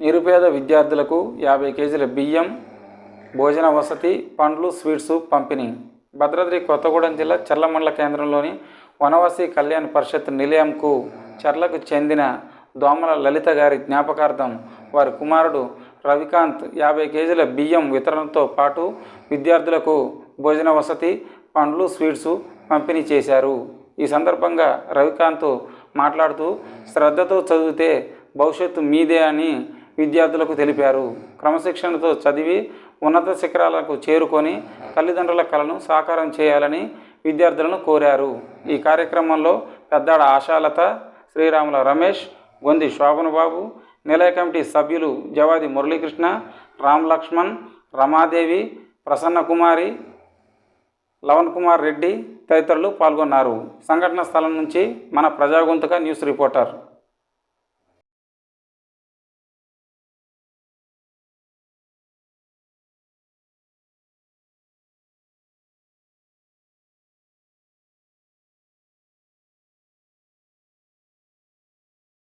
నిరుపేద విద్యార్థులకు యాభై కేజీల బియ్యం భోజన వసతి పండ్లు స్వీట్స్ పంపిణీ. భద్రాద్రి కొత్తగూడెం జిల్లా చర్ల మండల కేంద్రంలోని వనవాసి కళ్యాణ్ పరిషత్ నిలయంకు చర్లకు చెందిన దోమల లలిత గారి జ్ఞాపకార్థం వారి కుమారుడు రవికాంత్ యాభై కేజీల బియ్యం వితరణతో పాటు విద్యార్థులకు భోజన వసతి పండ్లు స్వీట్స్ పంపిణీ చేశారు. ఈ సందర్భంగా రవికాంత్ మాట్లాడుతూ శ్రద్ధతో చదివితే భవిష్యత్తు మీదే అని విద్యార్థులకు తెలిపారు. క్రమశిక్షణతో చదివి ఉన్నత శిఖరాలకు చేరుకొని తల్లిదండ్రుల కలను సాకారం చేయాలని విద్యార్థులను కోరారు. ఈ కార్యక్రమంలో పెద్దాడ ఆశాలత శ్రీరాముల రమేష్ గొంది శోభనబాబు నిలయ కమిటీ సభ్యులు జవాది మురళీకృష్ణ రామ్ లక్ష్మణ్ రమాదేవి ప్రసన్న కుమారి లవణ్ కుమార్ రెడ్డి తదితరులు పాల్గొన్నారు. సంఘటన స్థలం నుంచి మన ప్రజాగొంతుక న్యూస్ రిపోర్టర్.